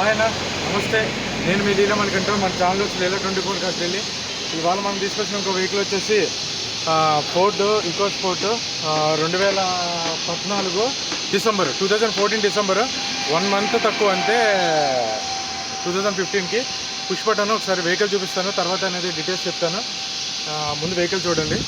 ఆయన నమస్తే. నేను మీ లీలా మనకంటే మన ఛానల్ వచ్చి లీలా ట్వంటీ ఫోర్ కాస్ట్ వెళ్ళి ఇవాళ మనం తీసుకొచ్చిన ఒక వెహికల్ వచ్చేసి ఫోర్డ్ ఈకో స్పోర్ట్ రెండు వేల పద్నాలుగు December two thousand fourteen December. One month తక్కువ అంటే టూ థౌజండ్ ఫిఫ్టీన్కి పుష్పటను ఒకసారి వెహికల్ చూపిస్తాను. తర్వాత అనేది డీటెయిల్స్ చెప్తాను. ముందు వెహికల్ చూడండి.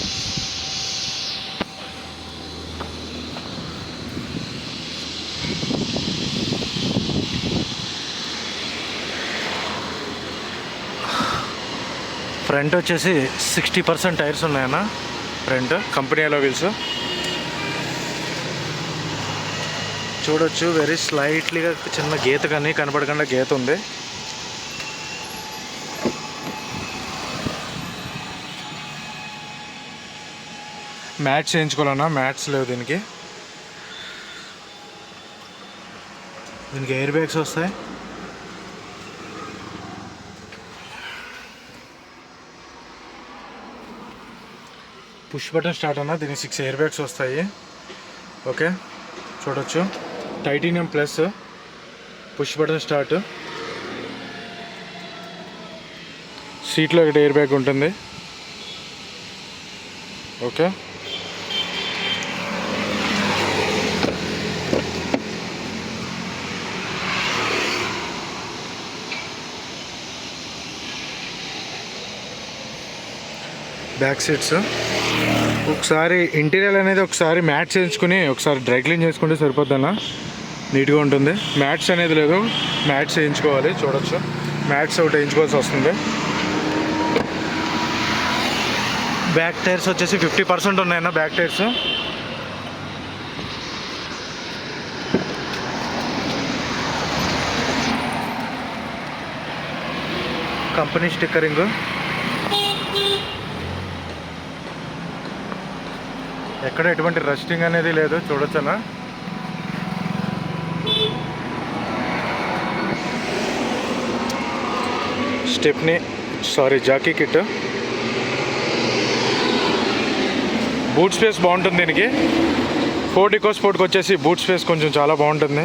ఫ్రంట్ వచ్చేసి సిక్స్టీ పర్సెంట్ టైర్స్ ఉన్నాయన్న. ఫ్రంట్. Company alloy wheels? చూడొచ్చు వెరీ స్లైట్లీగా చిన్న గీత కానీ కనపడకుండా గీత ఉంది. మ్యాట్స్ చేయించుకోవాలన్నా మ్యాట్స్ లేవు దీనికి. దీనికి ఎయిర్ బ్యాగ్స్ వస్తాయి. పుష్ బటన్ స్టార్ట్ అన్న దీనికి సిక్స్ ఎయిర్ బ్యాగ్స్ వస్తాయి. ఓకే? చూడొచ్చు. Titanium plus push button start. సీట్లో ఒకటి ఎయిర్ బ్యాగ్ ఉంటుంది. ఓకే? బ్యాక్ సీట్స్ ఒకసారి ఇంటీరియర్ అనేది ఒకసారి మ్యాట్ చేయించుకుని ఒకసారి డ్రై క్లీన్ చేసుకుంటే సరిపోద్దన్నా నీట్గా ఉంటుంది. మ్యాట్స్ అనేది లేదు. మ్యాట్స్ వేయించుకోవాలి చూడొచ్చు. మ్యాట్స్ ఒకటి వేయించుకోవాల్సి వస్తుంది. బ్యాక్ టైర్స్ వచ్చేసి ఫిఫ్టీ పర్సెంట్ ఉన్నాయన్న బ్యాక్ టైర్స్. Company stickering. ఎక్కడ ఎటువంటి రెస్టింగ్ అనేది లేదు చూడొచ్చనా? Stepney sorry jack kit. Boot space బాగుంటుంది దీనికి. ఫోర్ డికో స్పోర్ట్కి వచ్చేసి బూట్ స్పేస్ కొంచెం చాలా బాగుంటుంది.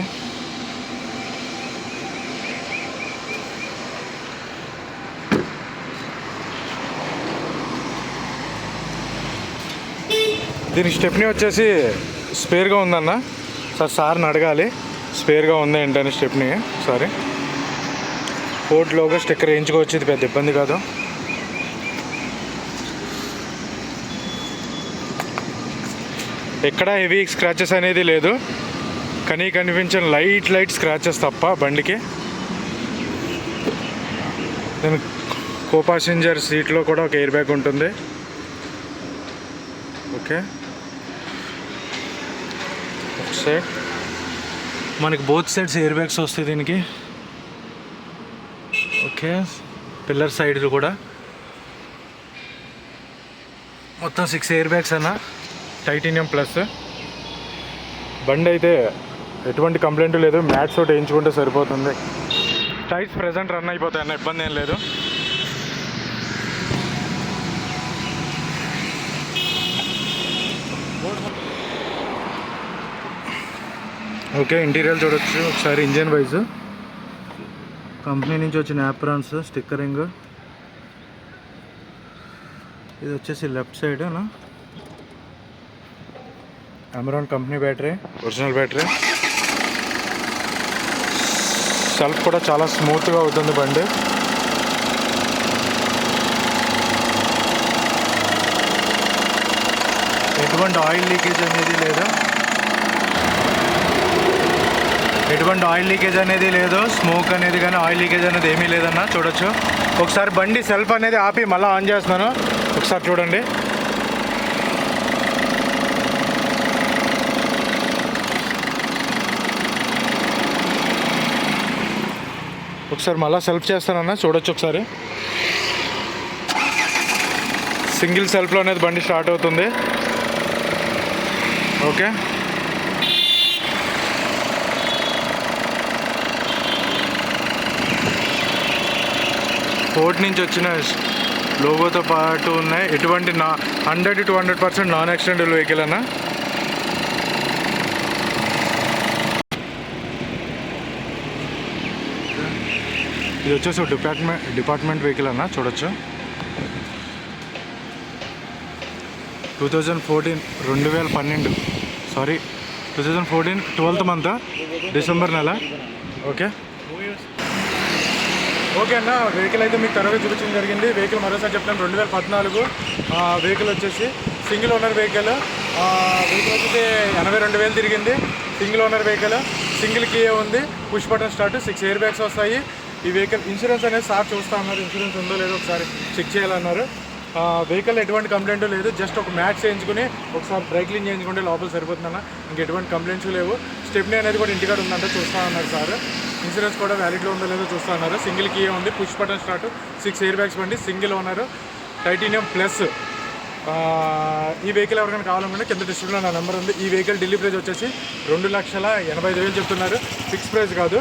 దీని స్టెప్ని వచ్చేసి స్పేర్గా ఉందన్న. సార్ సార్ని అడగాలి. స్పేర్గా ఉందా ఏంటని స్టెప్ని సారీ. కోర్టులోగా స్టిక్కర్ వేయించుకోవచ్చు ఇది పెద్ద ఇబ్బంది కాదు. ఎక్కడ హెవీ స్క్రాచెస్ అనేది లేదు. కానీ కనిపించిన లైట్ లైట్ స్క్రాచెస్ తప్ప బండికి. నేను కో ప్యాసింజర్ సీట్లో కూడా ఒక ఎయిర్ బ్యాగ్ ఉంటుంది. ఓకే. ఒక సైడ్ మనకి బోత్ సైడ్స్ ఎయిర్ బ్యాగ్స్ వస్తాయి దీనికి. ఓకే. పిల్లర్ సైడ్ కూడా. మొత్తం సిక్స్ ఎయిర్ బ్యాగ్స్ అన్న. టైటీనియం ప్లస్ బండి అయితే ఎటువంటి కంప్లైంట్ లేదు. మ్యాట్స్ ఒకటి వేయించుకుంటే సరిపోతుంది. టైర్స్ ప్రజెంట్ రన్ అయిపోతాయి అన్న. ఇబ్బంది ఏం లేదు. ఓకే ఇంటీరియర్ చూడొచ్చు. ఒకసారి ఇంజన్ వైజ్. కంపెనీ నుంచి వచ్చిన యాప్రాన్స్ స్టిక్కరింగ్. ఇది వచ్చేసి left side Amaron company battery original battery. Self కూడా చాలా స్మూత్గా అవుతుంది బండి. ఎటువంటి ఆయిల్ లీకేజ్ అనేది లేదా? ఎటువంటి ఆయిల్ లీకేజ్ అనేది లేదు స్మోక్ అనేది కానీ ఆయిల్ లీకేజ్ అనేది ఏమీ లేదన్న చూడొచ్చు. ఒకసారి బండి సెల్ఫ్ అనేది ఆపి మళ్ళీ ఆన్ చేస్తున్నాను. ఒకసారి చూడండి. ఒకసారి మళ్ళీ సెల్ఫ్ చేస్తానన్న చూడొచ్చు ఒకసారి. సింగిల్ సెల్ఫ్లో అనేది బండి స్టార్ట్ అవుతుంది. ఓకే. ఫోర్ట్ నుంచి వచ్చిన లోగోతో పాటు ఉన్నాయి. ఎటువంటి నా hundred to hundred percent non accidental vehicle అన్న? ఇది వచ్చేసి డిపార్ట్మెంట్ డిపార్ట్మెంట్ వెహికల్ అన్న చూడొచ్చు. టూ థౌజండ్ ఫోర్టీన్ రెండు వేల పన్నెండు. Sorry two thousand fourteen twelfth month? December నెల? ఓకే. ఓకే అన్న వెహికల్ అయితే మీకు త్వరగా చూపించడం జరిగింది. వెహికల్ మరోసారి చెప్తాను రెండు వేల పద్నాలుగు వెహికల్ వచ్చేసి సింగిల్ ఓనర్ వెహికల్ వెహికల్ వచ్చేసి ఎనభై రెండు వేలు తిరిగింది. Single owner vehicle single key ఉంది. Push button start six air bags వస్తాయి. ఈ వెహికల్ ఇన్సూరెన్స్ అనేది సార్ చూస్తా ఉన్నారు. ఇన్సూరెన్స్ ఉందో లేదో ఒకసారి చెక్ చేయాలన్నారు. వెహికల్ ఎటువంటి కంప్లైంట్ లేదు. జస్ట్ ఒక మ్యాచ్ చేయించుకుని ఒకసారి డ్రై క్లీన్ చేయించుకుంటే లోపల సరిపోతుందన్న. ఇంక ఎటువంటి కంప్లైంట్స్ లేవు. స్టెప్నీ అనేది కూడా ఇంటికాడ ఉందంటే చూస్తా ఉన్నారు సార్. ఇన్సూరెన్స్ కూడా వ్యాలిడ్లో ఉందో లేదో చూస్తా ఉన్నారు. సింగిల్ కీ ఉంది. Push button start six air bags బండి సింగిల్ ఓనర్ టైటీనియం ప్లస్ ఈ వెహికల్ ఎవరికైనా కావాలనుకుంటే కింద డిస్ట్రిక్ట్లో నా నెంబర్ ఉంది. ఈ వెహికల్ ఢిల్లీ ప్రైజ్ వచ్చేసి రెండు లక్షల ఎనభై ఐదు వేలు చెప్తున్నారు. ఫిక్స్ ప్రైస్ కాదు.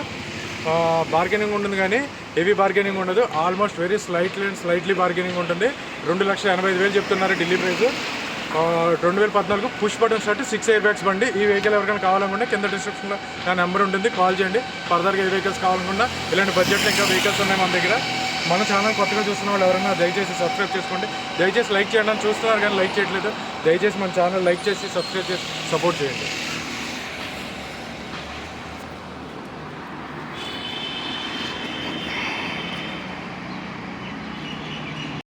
బార్గెనింగ్ ఉంటుంది కానీ హెవీ బార్గెనింగ్ ఉండదు. Almost very slightly and slightly bargaining ఉంటుంది. రెండు లక్షల ఎనభై ఐదు వేలు చెప్తున్నారు ఢిల్లీ ప్రైస్. రెండు వేల పద్నాలుగు push button start six air bags బండి. ఈ వెహికల్ ఎవరికైనా కావాలనుకుంటే కింద డిస్క్రిప్షన్లో నా నెంబర్ ఉంటుంది. కాల్ చేయండి. ఫర్దర్గా ఏ వెహికల్స్ కావాలనుకున్నా ఇలాంటి బడ్జెట్లో ఇంకా వెహికల్స్ ఉన్నాయి మన దగ్గర. మన ఛానల్ కొత్తగా చూస్తున్న వాళ్ళు ఎవరైనా దయచేసి సబ్స్క్రైబ్ చేసుకోండి. దయచేసి లైక్ చేయండి అని చూస్తున్నారు కానీ లైక్ చేయట్లేదు. దయచేసి మన ఛానల్ లైక్ చేసి సబ్స్క్రైబ్ చేసి సపోర్ట్ చేయండి.